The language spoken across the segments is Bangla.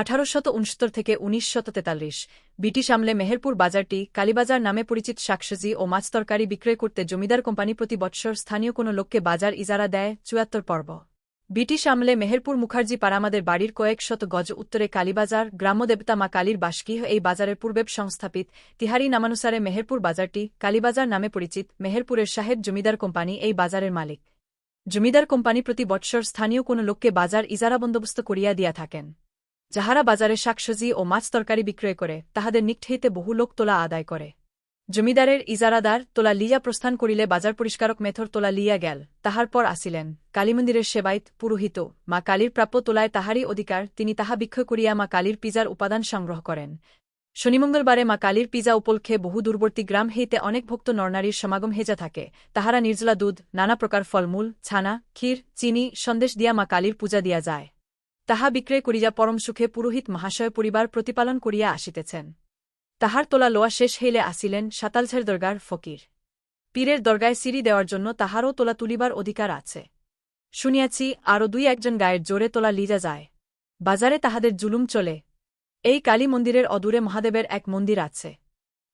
আঠারোশত উনসত্তর থেকে উনিশ শত তেতাল্লিশ, ব্রিটিশ আমলে মেহেরপুর বাজারটি কালীবাজার নামে পরিচিত শাকসবজি ও মাছ তরকারি বিক্রয় করতে জমিদার কোম্পানি প্রতি বৎসর স্থানীয় কোনো লোককে বাজার ইজারা দেয় চুয়াত্তর পর্ব। ব্রিটিশ আমলে মেহেরপুর মুখার্জি পারামাদের বাড়ির কয়েক শত গজ উত্তরে কালীবাজার গ্রাম্যদেবতা মা কালীর বাসকিহ এই বাজারের পূর্বে সংস্থাপিত। তিহারি নামানুসারে মেহেরপুর বাজারটি কালীবাজার নামে পরিচিত মেহেরপুরের সাহেব জমিদার কোম্পানি এই বাজারের মালিক। জমিদার কোম্পানি প্রতি বৎসর স্থানীয় কোনো লোককে বাজার ইজারা বন্দোবস্ত করিয়া দিয়া থাকেন। যাহারা বাজারে শাকসবজি ও মাছ তরকারি বিক্রয় করে, তাহাদের নিকট হইতে বহু লোক তোলা আদায় করে। জমিদারের ইজারাদার তোলা লিয়া প্রস্থান করিলে বাজার পরিষ্কারক মেথর তোলা লিয়া গেল, তাহার পর আসিলেন। কালীমন্দিরের সেবাইত পুরোহিত, মা কালীর প্রাপ্য তোলায় তাহারই অধিকার, তিনি তাহা বিক্ষয় করিয়া মা কালীর পিজার উপাদান সংগ্রহ করেন। শনিমঙ্গলবারে মা কালীর পিজা উপলক্ষে বহু দূরবর্তী গ্রাম হইতে অনেক ভক্ত নরনারীর সমাগম হেজা থাকে। তাহারা নির্জলা দুধ, নানা প্রকার ফলমূল, ছানা, ক্ষীর, চিনি সন্দেশ দিয়া মা কালীর পূজা দিয়া যায়। তাহা বিক্রয় করিয়া পরম সুখে পুরোহিত মহাশয় পরিবার প্রতিপালন করিয়া আসিতেছেন। তাহার তোলা লোয়া শেষ হইলে আসিলেন সাতালঝের দরগার ফকির। পীরের দরগায় সিঁড়ি দেওয়ার জন্য তাহারও তোলা তুলিবার অধিকার আছে। শুনিয়াছি আরও দুই একজন গায়ের জোরে তোলা লিজা যায়। বাজারে তাহাদের জুলুম চলে। এই কালী মন্দিরের অদূরে মহাদেবের এক মন্দির আছে।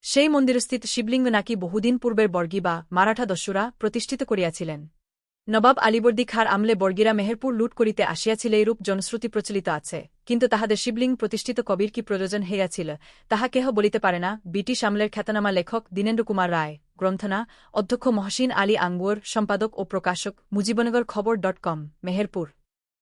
সেই মন্দিরস্থিত শিবলিঙ্গ নাকি বহুদিন পূর্বের বর্গী বা মারাঠা দস্যুরা প্রতিষ্ঠিত করিয়াছিলেন। নবাব আলিবর্দী খার আমলে বর্গিরা মেহেরপুর লুট করিতে আসিয়াছিল এইরূপ জনশ্রুতি প্রচলিত আছে। কিন্তু তাহাদের শিবলিং প্রতিষ্ঠিত কবির কি প্রয়োজন হইয়াছিল তাহা কেহ বলিতে পারে না। ব্রিটিশ আমলের খ্যাতনামা লেখক দীনেন্দ্র কুমার রায়। গ্রন্থনা, অধ্যক্ষ মহসিন আলী আঙ্গুয়ার সম্পাদক ও প্রকাশক মুজিবনগর খবর ডট কম, মেহেরপুর।